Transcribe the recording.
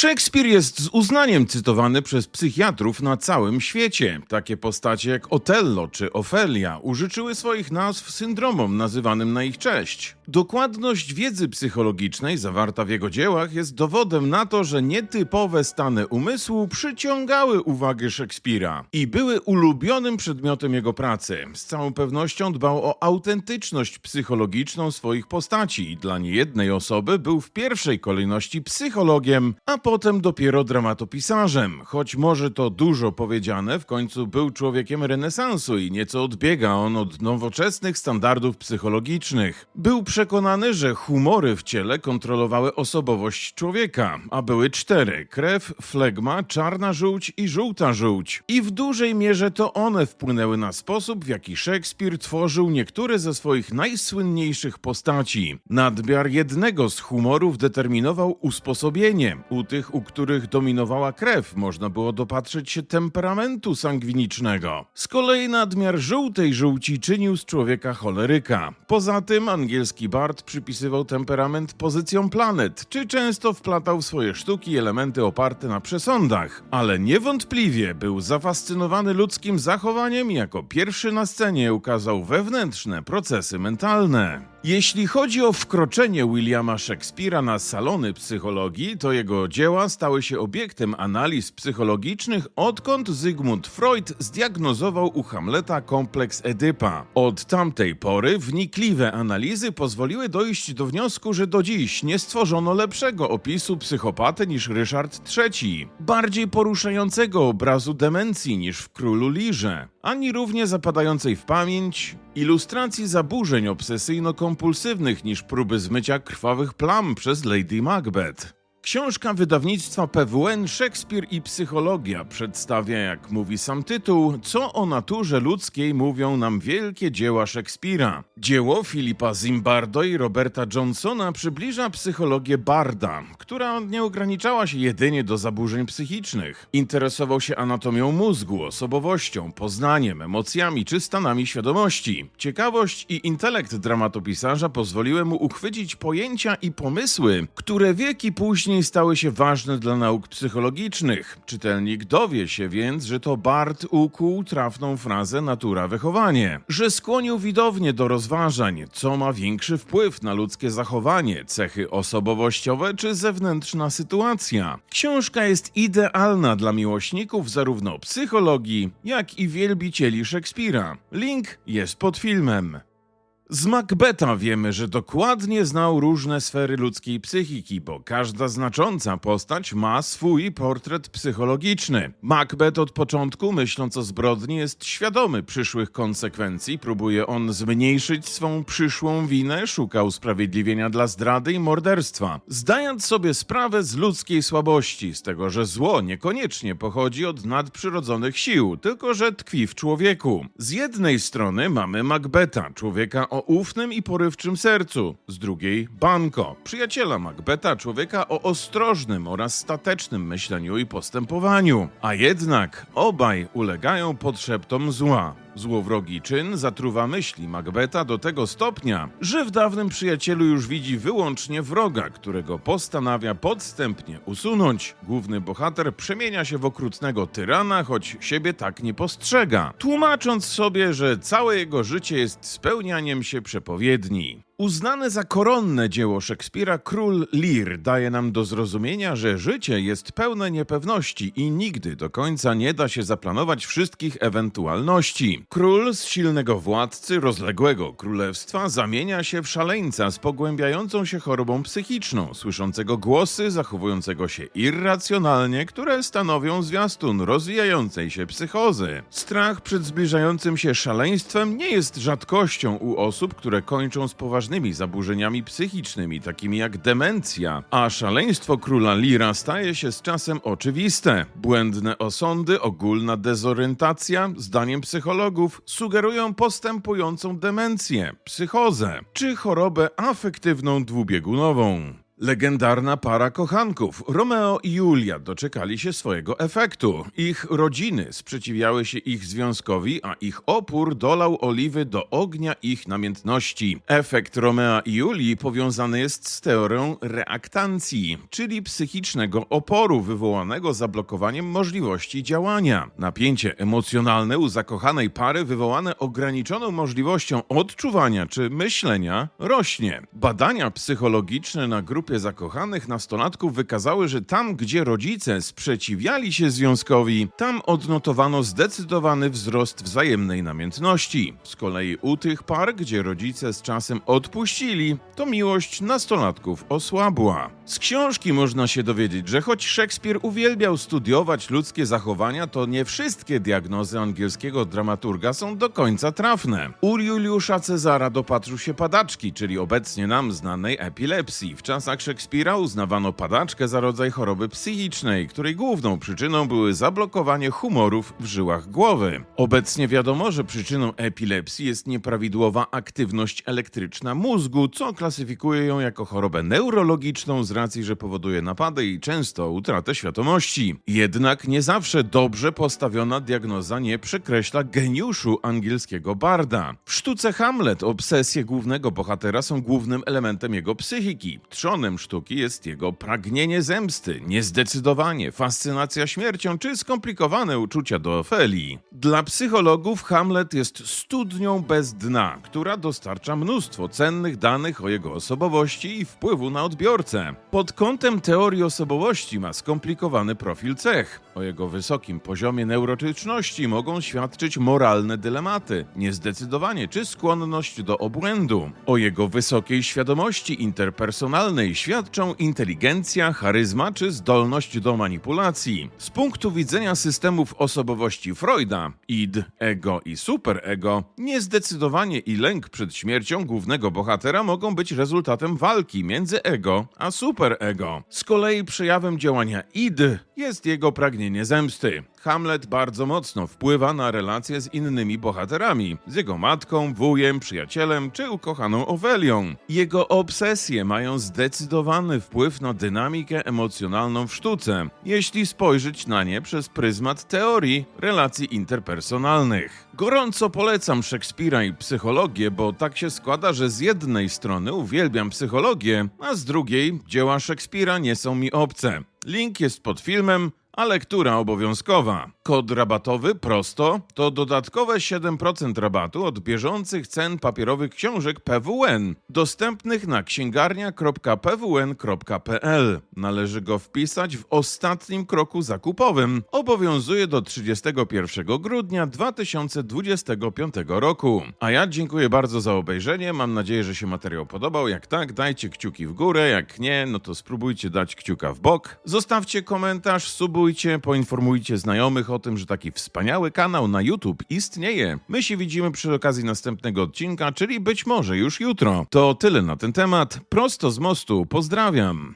Szekspir jest z uznaniem cytowany przez psychiatrów na całym świecie. Takie postacie jak Otello czy Ofelia użyczyły swoich nazw syndromom nazywanym na ich cześć. Dokładność wiedzy psychologicznej zawarta w jego dziełach jest dowodem na to, że nietypowe stany umysłu przyciągały uwagę Szekspira i były ulubionym przedmiotem jego pracy. Z całą pewnością dbał o autentyczność psychologiczną swoich postaci i dla niejednej osoby był w pierwszej kolejności psychologiem, a potem dopiero dramatopisarzem. Choć może to dużo powiedziane, w końcu był człowiekiem renesansu i nieco odbiega on od nowoczesnych standardów psychologicznych. Był przekonany, że humory w ciele kontrolowały osobowość człowieka, a były cztery: krew, flegma, czarna żółć i żółta żółć. I w dużej mierze to one wpłynęły na sposób, w jaki Szekspir tworzył niektóre ze swoich najsłynniejszych postaci. Nadmiar jednego z humorów determinował usposobienie. U tych, u których dominowała krew, można było dopatrzeć się temperamentu sangwinicznego. Z kolei nadmiar żółtej żółci czynił z człowieka choleryka. Poza tym angielski bard przypisywał temperament pozycjom planet, czy często wplatał w swoje sztuki elementy oparte na przesądach, ale niewątpliwie był zafascynowany ludzkim zachowaniem i jako pierwszy na scenie ukazał wewnętrzne procesy mentalne. Jeśli chodzi o wkroczenie Williama Shakespeare'a na salony psychologii, to jego dzieła stały się obiektem analiz psychologicznych, odkąd Zygmunt Freud zdiagnozował u Hamleta kompleks Edypa. Od tamtej pory wnikliwe analizy pozwoliły dojść do wniosku, że do dziś nie stworzono lepszego opisu psychopaty niż Ryszard III, bardziej poruszającego obrazu demencji niż w Królu Lirze, ani równie zapadającej w pamięć ilustracji zaburzeń obsesyjno-kompulsywnych niż próby zmycia krwawych plam przez Lady Macbeth. Książka wydawnictwa PWN Szekspir i psychologia przedstawia, jak mówi sam tytuł, co o naturze ludzkiej mówią nam wielkie dzieła Szekspira. Dzieło Filipa Zimbardo i Roberta Johnsona przybliża psychologię Barda, która nie ograniczała się jedynie do zaburzeń psychicznych. Interesował się anatomią mózgu, osobowością, poznaniem, emocjami czy stanami świadomości. Ciekawość i intelekt dramatopisarza pozwoliły mu uchwycić pojęcia i pomysły, które wieki później stały się ważne dla nauk psychologicznych. Czytelnik dowie się więc, że to Bart ukuł trafną frazę natura wychowanie, że skłonił widownię do rozważań, co ma większy wpływ na ludzkie zachowanie, cechy osobowościowe czy zewnętrzna sytuacja. Książka jest idealna dla miłośników zarówno psychologii, jak i wielbicieli Szekspira. Link jest pod filmem. Z Macbeta wiemy, że dokładnie znał różne sfery ludzkiej psychiki, bo każda znacząca postać ma swój portret psychologiczny. Macbeth od początku, myśląc o zbrodni, jest świadomy przyszłych konsekwencji, próbuje on zmniejszyć swą przyszłą winę, szuka usprawiedliwienia dla zdrady i morderstwa, zdając sobie sprawę z ludzkiej słabości, z tego, że zło niekoniecznie pochodzi od nadprzyrodzonych sił, tylko że tkwi w człowieku. Z jednej strony mamy Macbeta, człowieka o ufnym i porywczym sercu, z drugiej Banko, przyjaciela Macbeta, człowieka o ostrożnym oraz statecznym myśleniu i postępowaniu. A jednak obaj ulegają podszeptom zła. Złowrogi czyn zatruwa myśli Macbeta do tego stopnia, że w dawnym przyjacielu już widzi wyłącznie wroga, którego postanawia podstępnie usunąć. Główny bohater przemienia się w okrutnego tyrana, choć siebie tak nie postrzega, tłumacząc sobie, że całe jego życie jest spełnianiem się przepowiedni. Uznane za koronne dzieło Szekspira Król Lear daje nam do zrozumienia, że życie jest pełne niepewności i nigdy do końca nie da się zaplanować wszystkich ewentualności. Król z silnego władcy rozległego królestwa zamienia się w szaleńca z pogłębiającą się chorobą psychiczną, słyszącego głosy, zachowującego się irracjonalnie, które stanowią zwiastun rozwijającej się psychozy. Strach przed zbliżającym się szaleństwem nie jest rzadkością u osób, które kończą z poważnymi zaburzeniami psychicznymi, takimi jak demencja, a szaleństwo króla Lira staje się z czasem oczywiste. Błędne osądy, ogólna dezorientacja, zdaniem psychologów, sugerują postępującą demencję, psychozę czy chorobę afektywną dwubiegunową. Legendarna para kochanków Romeo i Julia doczekali się swojego efektu. Ich rodziny sprzeciwiały się ich związkowi, a ich opór dolał oliwy do ognia ich namiętności. Efekt Romea i Julii powiązany jest z teorią reaktancji, czyli psychicznego oporu wywołanego zablokowaniem możliwości działania. Napięcie emocjonalne u zakochanej pary wywołane ograniczoną możliwością odczuwania czy myślenia rośnie. Badania psychologiczne na grupie zakochanych nastolatków wykazały, że tam, gdzie rodzice sprzeciwiali się związkowi, tam odnotowano zdecydowany wzrost wzajemnej namiętności. Z kolei u tych par, gdzie rodzice z czasem odpuścili, to miłość nastolatków osłabła. Z książki można się dowiedzieć, że choć Szekspir uwielbiał studiować ludzkie zachowania, to nie wszystkie diagnozy angielskiego dramaturga są do końca trafne. U Juliusza Cezara dopatrzył się padaczki, czyli obecnie nam znanej epilepsji. W czasach Szekspira uznawano padaczkę za rodzaj choroby psychicznej, której główną przyczyną były zablokowanie humorów w żyłach głowy. Obecnie wiadomo, że przyczyną epilepsji jest nieprawidłowa aktywność elektryczna mózgu, co klasyfikuje ją jako chorobę neurologiczną z racji, że powoduje napady i często utratę świadomości. Jednak nie zawsze dobrze postawiona diagnoza nie przekreśla geniuszu angielskiego barda. W sztuce Hamlet obsesje głównego bohatera są głównym elementem jego psychiki. Trzonem sztuki jest jego pragnienie zemsty, niezdecydowanie, fascynacja śmiercią czy skomplikowane uczucia do Ofelii. Dla psychologów Hamlet jest studnią bez dna, która dostarcza mnóstwo cennych danych o jego osobowości i wpływu na odbiorcę. Pod kątem teorii osobowości ma skomplikowany profil cech. O jego wysokim poziomie neurotyczności mogą świadczyć moralne dylematy, niezdecydowanie czy skłonność do obłędu. O jego wysokiej świadomości interpersonalnej świadczą inteligencja, charyzma czy zdolność do manipulacji. Z punktu widzenia systemów osobowości Freuda, id, ego i superego, niezdecydowanie i lęk przed śmiercią głównego bohatera mogą być rezultatem walki między ego a superego. Z kolei przejawem działania id jest jego pragnienie zemsty. Hamlet bardzo mocno wpływa na relacje z innymi bohaterami, z jego matką, wujem, przyjacielem czy ukochaną Ofelią. Jego obsesje mają zdecydowany wpływ na dynamikę emocjonalną w sztuce, jeśli spojrzeć na nie przez pryzmat teorii relacji interpersonalnych. Gorąco polecam Szekspira i psychologię, bo tak się składa, że z jednej strony uwielbiam psychologię, a z drugiej dzieła Szekspira nie są mi obce. Link jest pod filmem, a lektura obowiązkowa. Kod rabatowy prosto to dodatkowe 7% rabatu od bieżących cen papierowych książek PWN, dostępnych na księgarnia.pwn.pl. Należy go wpisać w ostatnim kroku zakupowym. Obowiązuje do 31 grudnia 2025 roku. A ja dziękuję bardzo za obejrzenie. Mam nadzieję, że się materiał podobał. Jak tak, dajcie kciuki w górę. Jak nie, no to spróbujcie dać kciuka w bok. Zostawcie komentarz, subujcie, poinformujcie znajomych o tym, że taki wspaniały kanał na YouTube istnieje. My się widzimy przy okazji następnego odcinka, czyli być może już jutro. To tyle na ten temat. Prosto z mostu. Pozdrawiam.